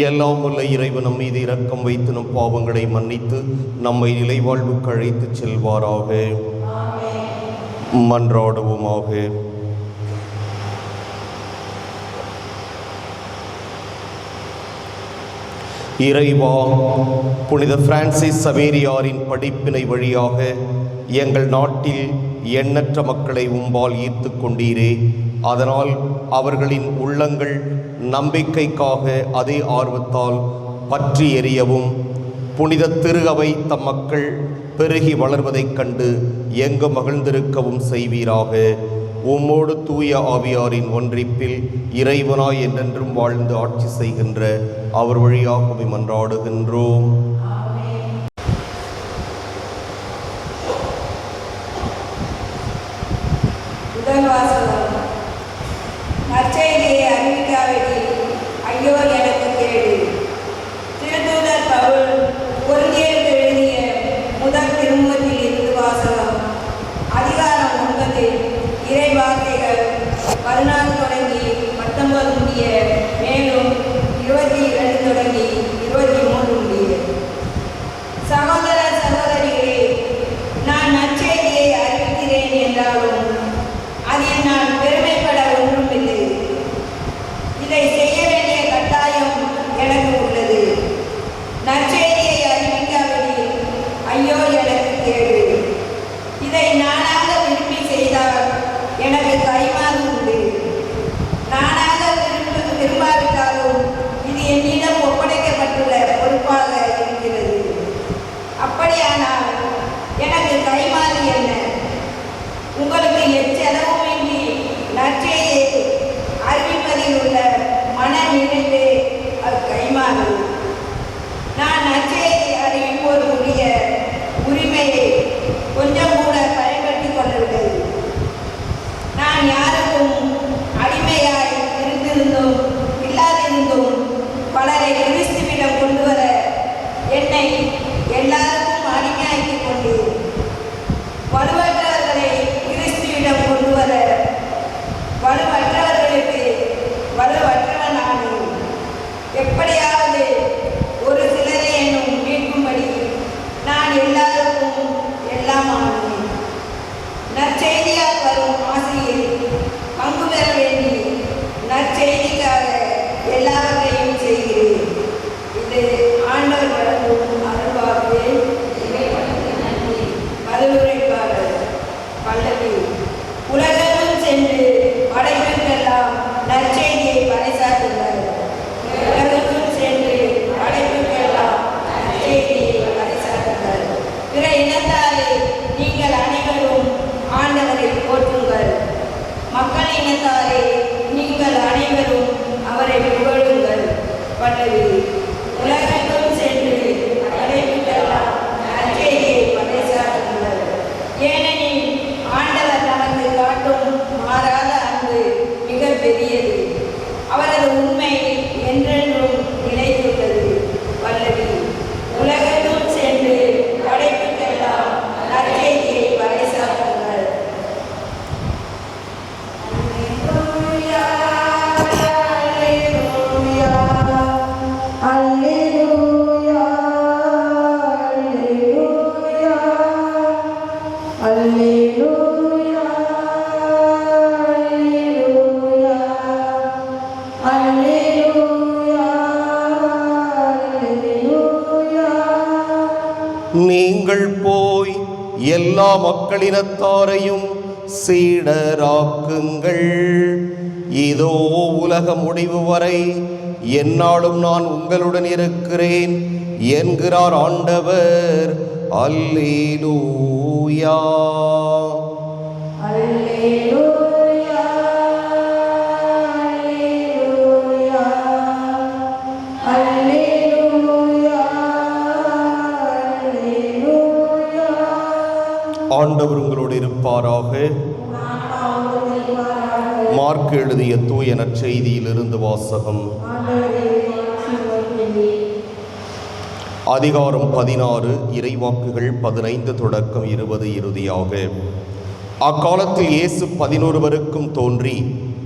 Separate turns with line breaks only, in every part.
எல்லாம் உள்ள இறைவனும் மீது இரக்கம் வைத்து பாவங்களை மன்னித்து நம்மை நிலைவாழ்வுக்கு அழைத்து செல்வாராக. மன்றாடுவோமாக. இறைவா புனித பிரான்சிஸ் சவேரியாரின் படிப்பினை வழியாக எங்கள் நாட்டில் எண்ணற்ற மக்களை உம்பால் ஈர்த்து கொண்டீரே. அதனால் அவர்களின் உள்ளங்கள் நம்பிக்கைக்காக அதே ஆர்வத்தால் பற்றி எறியவும். புனித திருகவை தம் மக்கள் பெருகி வளர்வதைக் கண்டு எங்கு மகிழ்ந்திருக்கவும் செய்வீராக. உம்மோடு தூய ஆவியாரின் ஒன்றிப்பில் இறைவனாய் என்றென்றும் வாழ்ந்து ஆட்சி செய்கின்ற அவர் வழியாக மன்றாடுகின்றோம்.
Wenn du
also aí. எல்லா மக்களினத்தாரையும் சீடராக்குங்கள். இதோ உலக முடிவு வரை என்னாலும் நான் உங்களுடன் இருக்கிறேன் என்கிறார் ஆண்டவர். அல்லேலூயா.
அல்லேலூயா.
உங்களோடு மார்க் எழுதிய தூய நற்செய்தியிலிருந்து வாசகம். அதிகாரம் பதினாறு இறைவாக்குகள் பதினைந்து தொடக்கம் இருபது இறுதியாக. அக்காலத்தில் இயேசு பதினொருவருக்கும் தோன்றி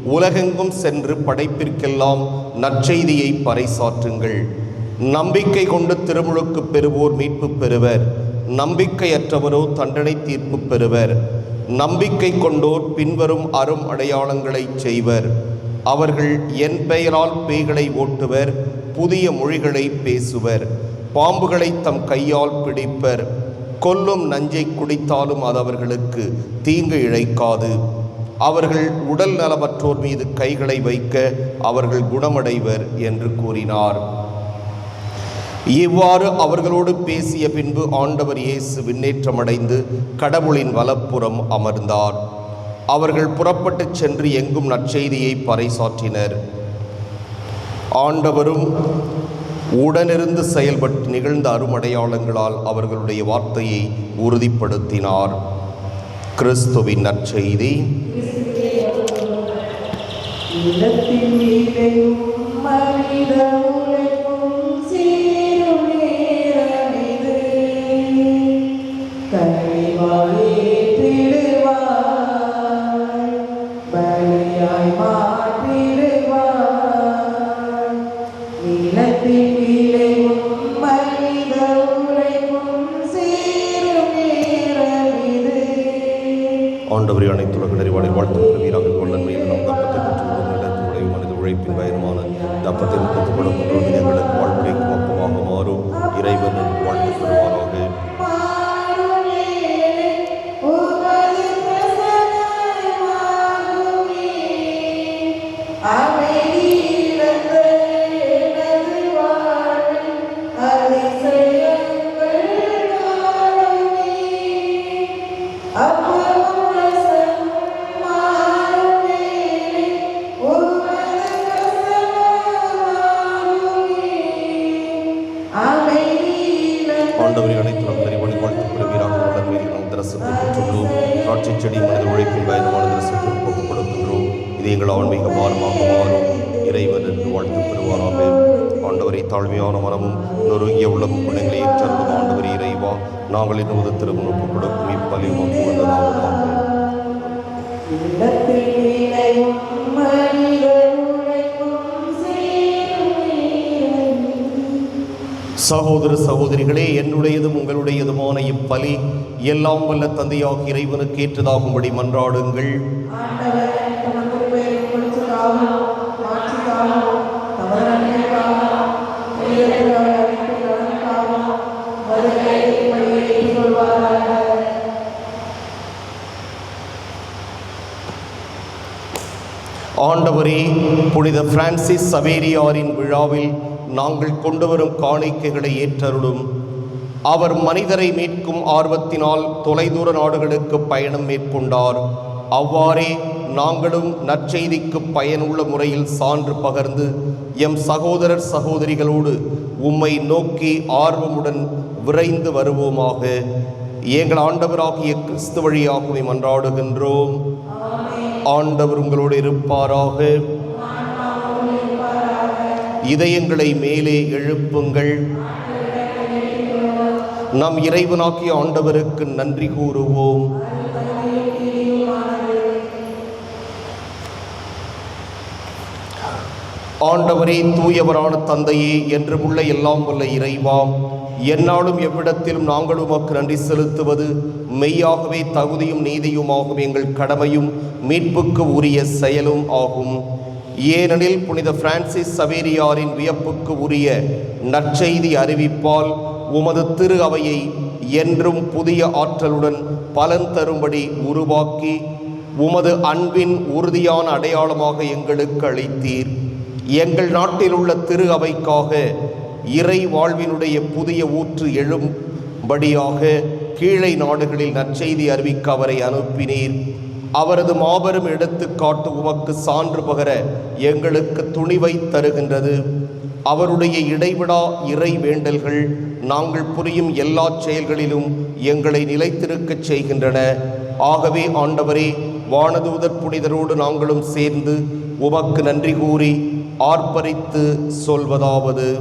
உலகெங்கும் சென்று படைப்பிற்கெல்லாம் நற்செய்தியை பறைசாற்றுங்கள். நம்பிக்கை கொண்டு திருமுழுக்கு பெறுவோர் மீட்பு பெறுவர். நம்பிக்கையற்றவரோ தண்டனை தீர்ப்பு பெறுவர். நம்பிக்கை கொண்டோர் பின்வரும் அரும் அடையாளங்களை செய்வர். அவர்கள் என் பெயரால் பேய்களை ஓட்டுவர் புதிய மொழிகளை பேசுவர் பாம்புகளை தம் கையால் பிடிப்பர். கொல்லும் நஞ்சை குடித்தாலும் அது அவர்களுக்கு தீங்கு இழைக்காது. அவர்கள் உடல் நலமற்றோர் மீது கைகளை வைக்க அவர்கள் குணமடைவர் என்று கூறினார். இவ்வாறு அவர்களோடு பேசிய பின்பு ஆண்டவர் இயேசு விண்ணேற்றமடைந்து கடவுளின் வலப்புறம் அமர்ந்தார். அவர்கள் புறப்பட்டுச் சென்று எங்கும் நற்செய்தியை பறைசாற்றினர். ஆண்டவரும் உடனிருந்து செயல்பட்டு நிகழ்ந்த அருமடையாளங்களால் அவர்களுடைய வார்த்தையை உறுதிப்படுத்தினார். கிறிஸ்துவின் நற்செய்தி.
இல்லத்தின் மீதே மனித
ஆண்டவரை அனைத்து உலக நிறைவாளில் வாழ்த்து வீராக கொள்ளன் நாம் தப்பத்தை பெற்றுள்ளோம் மனித உழைப்பின் வயதுமான தப்பத்தை முகத்துப்படும் எங்களுக்கு வாழ்வுடைய அப்பமாக மாறும். இறைவன் ஆண்டவரை அனைத்து உலக நிறைவாளில் வாழ்த்து பெறுவீராக உடன் மீது நாம் தரசத்தை பெற்றுள்ளோம் காட்சி செடி மனித உழைப்பின் பயணமான தரசத்தை ஒப்புக் கொடுக்கின்றோம் இது எங்கள் ஆன்மீக பாரமாக மாறும். இறைவன் என்று வாழ்த்து பெறுவாராமே ஆண்டவரை தாழ்மையான மரமும் நொறுங்கிய உள்ளமும் பிள்ளைகளை ஏற்றருளும் ஆண்டவர் இறைவா. நாங்கள் இன்னும் உதவி திரும்ப ஒப்புக் கொடுக்கும் இப்பலி உமக்கு வந்ததாவதாக சகோதர சகோதரிகளே என்னுடையதும் உங்களுடையதுமான இப்பலி எல்லாம் வல்ல தந்தையாக இறைவனுக்கு ஏற்றதாகும்படி மன்றாடுங்கள்.
ஆண்டவரே
புனித பிரான்சிஸ் சவேரியாரின் விழாவில் நாங்கள் கொண்டு வரும் காணிக்கைகளை ஏற்றருளும். அவர் மனிதரை மீட்கும் ஆர்வத்தினால் தொலைதூர நாடுகளுக்கு பயணம் மேற்கொண்டார். அவ்வாறே நாங்களும் நற்செய்திக்கு பயனுள்ள முறையில் சான்று பகர்ந்து எம் சகோதரர் சகோதரிகளோடு உம்மை நோக்கி ஆர்வமுடன் விரைந்து வருவோமாக. எங்கள் ஆண்டவராகிய கிறிஸ்து வழியாகவே மன்றாடுகின்றோம். ஆண்டவர் உங்களோடு இருப்பாராக. இதயங்களை மேலே எழுப்புங்கள். நம் இறைவனாக்கிய ஆண்டவருக்கு நன்றி கூறுவோம். ஆண்டவரே தூயவரான தந்தையே என்று உள்ள எல்லாம் உள்ள இறைவாம் என்னாலும் எவ்விடத்திலும் நாங்கள் உமக்கு நன்றி செலுத்துவது மெய்யாகவே தகுதியும் நீதியுமாகும் எங்கள் கடமையும் மீட்புக்கு உரிய செயலும் ஆகும். ஏனெனில் புனித பிரான்சிஸ் சவேரியாரின் வியப்புக்கு உரிய நற்செய்தி அறிவிப்பால் உமது திரு அவையை என்றும் புதிய ஆற்றலுடன் பலன் தரும்படி உருவாக்கி உமது அன்பின் உறுதியான அடையாளமாக எங்களுக்கு அளித்தீர். எங்கள் நாட்டில் உள்ள திரு அவைக்காக இறை வாழ்வினுடைய புதிய ஊற்று எழும்படியாக கீழை நாடுகளில் நற்செய்தி அறிவிக்க அவரை அனுப்பினீர். அவரது மாபெரும் எடுத்துக்காட்டு உமக்கு சான்று பகர எங்களுக்கு துணிவை தருகின்றது. அவருடைய இடைவிடா இறை வேண்டல்கள் நாங்கள் புரியும் எல்லா செயல்களிலும் எங்களை நிலைத்திருக்கச் செய்கின்றன. ஆகவே ஆண்டவரே வானதூதர் புனிதரோடு நாங்களும் சேர்ந்து உமக்கு நன்றி கூறி ஆர்ப்பரித்து சொல்வதாவது.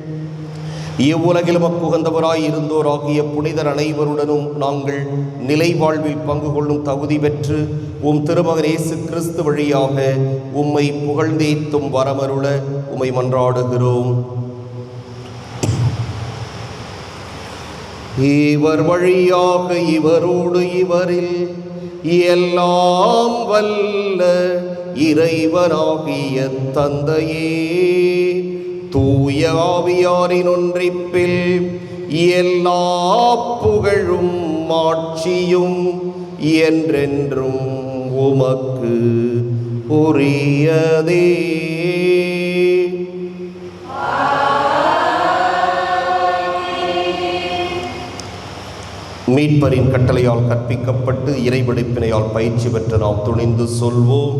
இவ்வுலகிலும் அப்புகந்தவராய் இருந்தோராகிய புனிதர் அனைவருடனும் நாங்கள் நிலை வாழ்வில் பங்கு கொள்ளும் தகுதி பெற்று உம் திருமகன் இயேசு கிறிஸ்து வழியாக உம்மை புகழ்ந்தேத்தும் வரமருள உம்மை மன்றாடுகிறோம் இவர் வழியாக இவரோடு இவரில் எல்லாம் வல்ல இறைவனாகிய தந்தையே தூய ஆவியாரின் ஒன்றிப்பில் எல்லா புகழும் மாட்சியும் என்றென்றும் உமக்கு உரியதே. மீட்பரின் கட்டளையால் கற்பிக்கப்பட்டு இறைவெடுப்பினையால் பயிற்சி பெற்ற நாம் துணிந்து சொல்வோம்.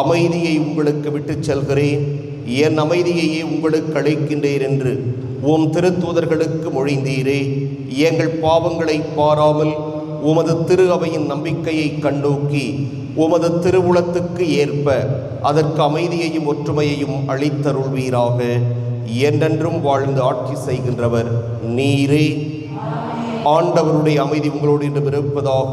அமைதியை உங்களுக்கு விட்டுச் செல்கிறேன். என் அமைதியையே உங்களுக்கு அளிக்கின்றேன் என்று உம் திருத்தூதர்களுக்கு மொழிந்தீரே. எங்கள் பாவங்களை பாராமல் உமது திரு அவையின் நம்பிக்கையை கண்டோக்கி உமது திருவுளத்துக்கு ஏற்ப அதற்கு அமைதியையும் ஒற்றுமையையும் அளித்தருள்வீராக. என்றென்றும் வாழ்ந்து ஆட்சி செய்கின்றவர் நீரே. ஆண்டவருடைய அமைதி உங்களோடு இன்று இருப்பதாக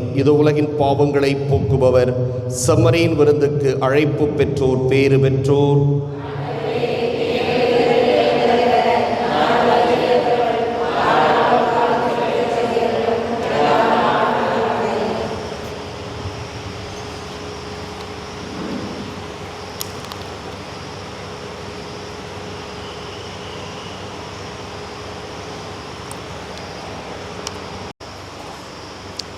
இது உலகின் பாவங்களை போக்குபவர். செம்மரியின் விருந்துக்கு அழைப்பு பெற்றோர் பேறு பெற்றோர்.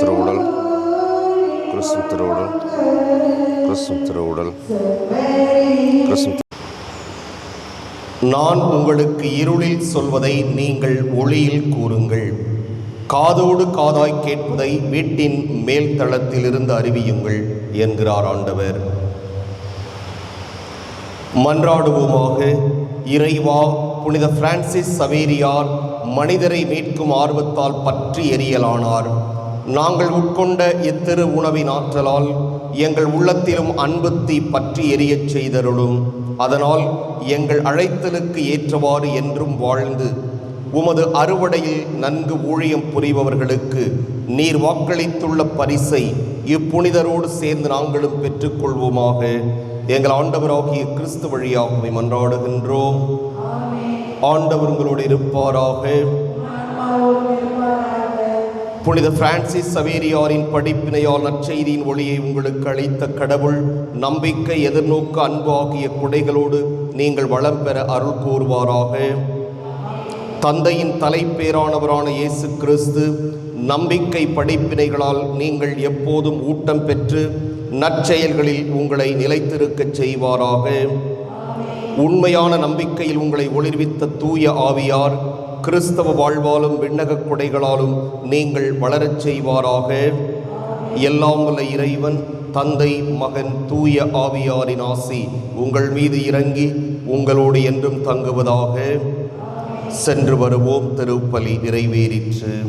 திருவுடல். கிறிஸ்து திருவுடல். கிறிஸ்து திருவுடல். நான் உங்களுக்கு இருளில் சொல்வதை நீங்கள் ஒளியில் கூறுங்கள். காதோடு காதாய் கேட்பதை வீட்டின் மேல் தளத்திலிருந்து அறிவியுங்கள் என்கிறார் ஆண்டவர். மன்றாடுவோமாக இறைவா புனித பிரான்சிஸ் சவேரியார் மனிதரை மீட்கும் ஆர்வத்தால் பற்றி எரியலானார். நாங்கள் உட்கொண்ட இத்திரு உணவின் ஆற்றலால் எங்கள் உள்ளத்திலும் அன்பு தீ பற்றி எரியச் செய்தருளும். அதனால் எங்கள் அழைத்தலுக்கு ஏற்றவாறு என்றும் வாழ்ந்து உமது அறுவடையில் நன்கு ஊழியம் புரிபவர்களுக்கு நீர் வாக்களித்துள்ள பரிசை இப்புனிதரோடு சேர்ந்து நாங்களும் பெற்றுக்கொள்வோமாக. எங்கள் ஆண்டவராகிய கிறிஸ்து வழியாகவே மன்றாடுகின்றோம். ஆண்டவர் உங்களோடு இருப்பாராக. புனித பிரான்சிஸ் சவேரியாரின் படிப்பினையால் நற்செய்தியின் ஒளியை உங்களுக்கு அளித்த கடவுள் நம்பிக்கை எதிர்நோக்க அன்பு ஆகிய குடைகளோடு நீங்கள் வளம் பெற அருள் கூறுவாராக. தந்தையின் தலைப்பேரானவரான இயேசு கிறிஸ்து நம்பிக்கை படிப்பினைகளால் நீங்கள் எப்போதும் ஊட்டம் பெற்று நற்செயல்களில் உங்களை நிலைத்திருக்கச் செய்வாராக. உண்மையான நம்பிக்கையில் உங்களை ஒளிர்வித்த தூய ஆவியார் கிறிஸ்தவ வாழ்வாலும் விண்ணகக் குடைகளாலும் நீங்கள் வளரச் செய்வாராக. எல்லாம் வல்ல இறைவன் தந்தை மகன் தூய ஆவியாரின் ஆசி உங்கள் மீது இறங்கி உங்களோடு என்றும் தங்குவதாக. சென்று வருவோம் திருப்பலி நிறைவேறிற்று.